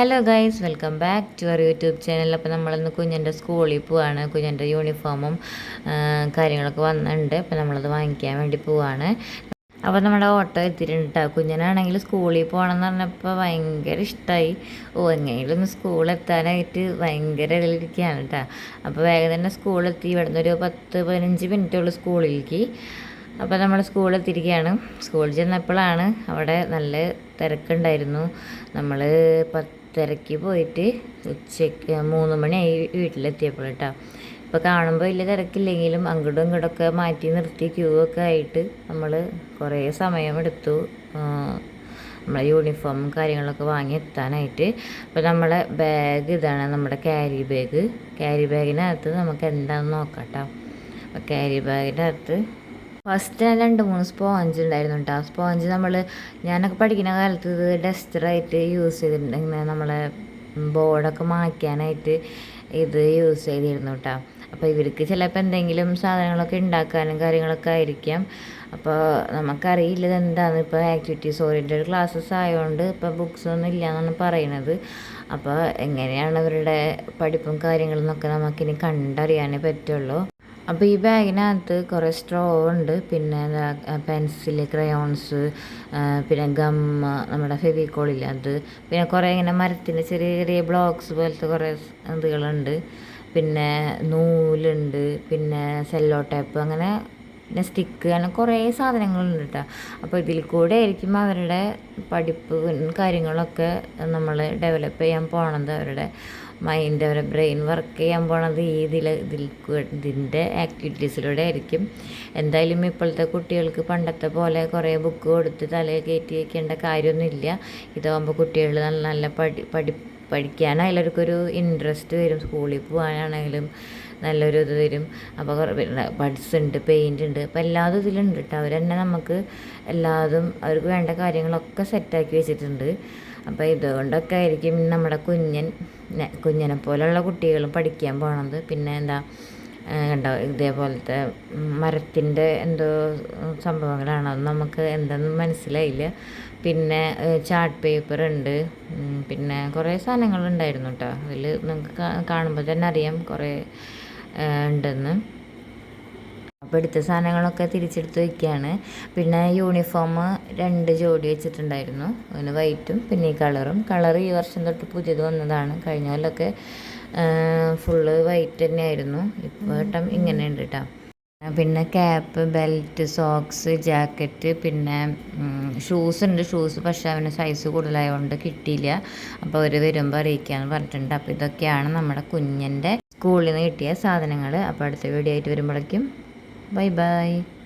Hello guys welcome back to our YouTube channel അപ്പോൾ നമ്മളിന്ന് കുഞ്ഞിന്റെ സ്കൂളിൽ പോവാണ്. കുഞ്ഞിന്റെ യൂണിഫോമും കാര്യങ്ങളൊക്കെ വന്നിട്ടുണ്ട്. അപ്പോൾ നമ്മളത് വാങ്ങിക്കാൻ വേണ്ടി പോവാണ്. അപ്പോൾ നമ്മുടെ ഓട്ടോ എത്തിയിട്ടുണ്ട്. കേട്ടോ കുഞ്ഞിനാണെങ്കിൽ സ്കൂളിൽ പോകണം എന്ന് പറഞ്ഞപ്പോൾ ഭയങ്കര ഇഷ്ടമായി ഓ എങ്ങനെയും ഒന്ന് സ്കൂളെത്താനായിട്ട് ഭയങ്കര ഇതിലിരിക്കുകയാണ് കേട്ടോ അപ്പോൾ വേഗം തന്നെ സ്കൂളെത്തി ഇവിടുന്ന് ഒരു പത്ത് പതിനഞ്ച് മിനിറ്റുള്ള സ്കൂളിലേക്ക് അപ്പോൾ നമ്മൾ സ്കൂളിൽ എത്തിയിരിക്കുകയാണ്. സ്കൂളിൽ ചെന്നപ്പോഴാണ് അവിടെ നല്ല തിരക്കുണ്ടായിരുന്നു. നമ്മൾ പത്തരയ്ക്ക് പോയിട്ട് ഉച്ചയ്ക്ക് മൂന്ന് മണിയായി വീട്ടിലെത്തിയപ്പോൾ കേട്ടോ. ഇപ്പോൾ കാണുമ്പോൾ വലിയ തിരക്കില്ലെങ്കിലും അങ്ങോട്ടും ഇങ്ങോട്ടൊക്കെ മാറ്റി നിർത്തി ക്യൂ ഒക്കെ ആയിട്ട് നമ്മൾ കുറേ സമയമെടുത്തു നമ്മളെ യൂണിഫോമും കാര്യങ്ങളൊക്കെ വാങ്ങി എത്താനായിട്ട്. അപ്പോൾ നമ്മളെ ബാഗ് ഇതാണ് നമ്മുടെ ക്യാരി ബാഗ് ക്യാരി ബാഗിനകത്ത് നമുക്ക് എന്താണെന്ന് നോക്കാം കേട്ടോ. അപ്പോൾ ക്യാരി ബാഗിന്റെ അകത്ത് ഫസ്റ്റ് ഞാൻ രണ്ട് മൂന്ന് സ്പോഞ്ച് ഉണ്ടായിരുന്നു കേട്ടോ സ്പോഞ്ച് നമ്മൾ ഞാനൊക്കെ പഠിക്കുന്ന കാലത്ത് ഇത് ഡസ്റ്ററായിട്ട് യൂസ് ചെയ്തിട്ടുണ്ട്. നമ്മളെ ബോർഡൊക്കെ മായ്ക്കാനായിട്ട് ഇത് യൂസ് ചെയ്തിരുന്നു കേട്ടോ അപ്പോൾ ഇവർക്ക് ചിലപ്പോൾ എന്തെങ്കിലും സാധനങ്ങളൊക്കെ ഉണ്ടാക്കാനും കാര്യങ്ങളൊക്കെ ആയിരിക്കാം. അപ്പോൾ നമുക്കറിയില്ല ഇതെന്താണ് ഇപ്പോൾ ആക്ടിവിറ്റീസ് ഓറിയന്റഡ് ക്ലാസ്സസ് ആയതുകൊണ്ട് ഇപ്പോൾ ബുക്സ് ഒന്നും ഇല്ല എന്നാണ് പറയുന്നത് അപ്പോൾ എങ്ങനെയാണ് അവരുടെ പഠിപ്പും കാര്യങ്ങളും എന്നൊക്കെ നമുക്കിനി കണ്ടറിയാനേ പറ്റുള്ളൂ. അപ്പോൾ ഈ ബാഗിനകത്ത് കുറേ സ്ട്രോ ഉണ്ട്. പിന്നെ പെൻസിൽ ക്രയോൺസ് പിന്നെ ഗമ്മ നമ്മുടെ ഫെവിക്കോളില്ല അത്. പിന്നെ കുറേ ഇങ്ങനെ മരത്തിന്റെ ചെറിയ ചെറിയ ബ്ലോക്സ് പോലത്തെ കുറേ ഇതുകളുണ്ട്. പിന്നെ നൂലുണ്ട്. പിന്നെ സെല്ലോ ടേപ്പ് അങ്ങനെ പിന്നെ സ്റ്റിക്ക് അങ്ങനെ കുറേ സാധനങ്ങളുണ്ട് കേട്ടോ അപ്പോൾ ഇതിൽ കൂടെ ആയിരിക്കും അവരുടെ പഠിപ്പ് കാര്യങ്ങളൊക്കെ നമ്മൾ ഡെവലപ്പ് ചെയ്യാൻ പോണത്. അവരുടെ മൈൻഡ് അവരുടെ ബ്രെയിൻ വർക്ക് ചെയ്യാൻ പോണത് ഈ ഇതിൽ ഇതിൽ ഇതിന്റെ ആക്ടിവിറ്റീസിലൂടെ ആയിരിക്കും. എന്തായാലും ഇപ്പോഴത്തെ കുട്ടികൾക്ക് പണ്ടത്തെ പോലെ കുറേ ബുക്ക് കൊടുത്ത് തലയിൽ കയറ്റി വയ്ക്കേണ്ട കാര്യമൊന്നുമില്ല. ഇതാകുമ്പോൾ കുട്ടികൾ നല്ല നല്ല പഠി പഠി പഠിക്കാനായാലും എല്ലാവർക്കൊരു ഇൻട്രസ്റ്റ് വരും. സ്കൂളിൽ പോകാനാണെങ്കിലും നല്ലൊരു ഇത് വരും. അപ്പോൾ ബഡ്സ് ഉണ്ട് പെയിന്റ് ഉണ്ട്. അപ്പോൾ എല്ലാതും ഇതിലുണ്ട് കേട്ടോ അവർ തന്നെ നമുക്ക് എല്ലാതും അവർക്ക് വേണ്ട കാര്യങ്ങളൊക്കെ സെറ്റാക്കി വെച്ചിട്ടുണ്ട്. അപ്പോൾ ഇതുകൊണ്ടൊക്കെ ആയിരിക്കും നമ്മുടെ കുഞ്ഞൻ കുഞ്ഞനെ പോലെയുള്ള കുട്ടികളും പഠിക്കാൻ പോണത്. പിന്നെ എന്താ കണ്ടോ? ഇതേപോലത്തെ മരത്തിന്റെ എന്തോ സംഭവങ്ങളാണ്. നമുക്ക് എന്തെന്നും മനസ്സിലായില്ല. പിന്നെ ചാർട്ട് പേപ്പർ ഉണ്ട്. പിന്നെ കുറേ സാധനങ്ങളുണ്ടായിരുന്നു കേട്ടോ. അതിൽ നിങ്ങൾക്ക് കാണുമ്പോൾ തന്നെ അറിയാം കുറേ ഉണ്ടെന്ന്. അപ്പോൾ എടുത്ത സാധനങ്ങളൊക്കെ തിരിച്ചെടുത്ത് വയ്ക്കുകയാണ് പിന്നെ യൂണിഫോം രണ്ട് ജോഡി വെച്ചിട്ടുണ്ടായിരുന്നു. ഒന്ന് വൈറ്റും പിന്നെ ഈ കളറും കളർ ഈ വർഷം തൊട്ട് പുതിയത് വന്നതാണ്. കഴിഞ്ഞ കൊല്ലമൊക്കെ ഫുള്ള് വൈറ്റ് തന്നെയായിരുന്നു. ഇപ്പോൾ ഇട്ടം ഇങ്ങനെ ഉണ്ട് കേട്ടോ പിന്നെ ക്യാപ്പ് ബെൽറ്റ് സോക്സ് ജാക്കറ്റ് പിന്നെ ഷൂസ് ഉണ്ട്. ഷൂസ് പക്ഷേ അവന് സൈസ് കൂടുതലായതുകൊണ്ട് കിട്ടിയില്ല. അപ്പോൾ അവർ വരുമ്പോൾ അറിയിക്കാമെന്ന് പറഞ്ഞിട്ടുണ്ട്. അപ്പോൾ ഇതൊക്കെയാണ് നമ്മുടെ കുഞ്ഞിന്റെ സ്കൂളിൽ നിന്ന് കിട്ടിയ സാധനങ്ങൾ അപ്പോൾ അടുത്ത വീഡിയോ ആയിട്ട് വരുമ്പോഴേക്കും Bye-bye.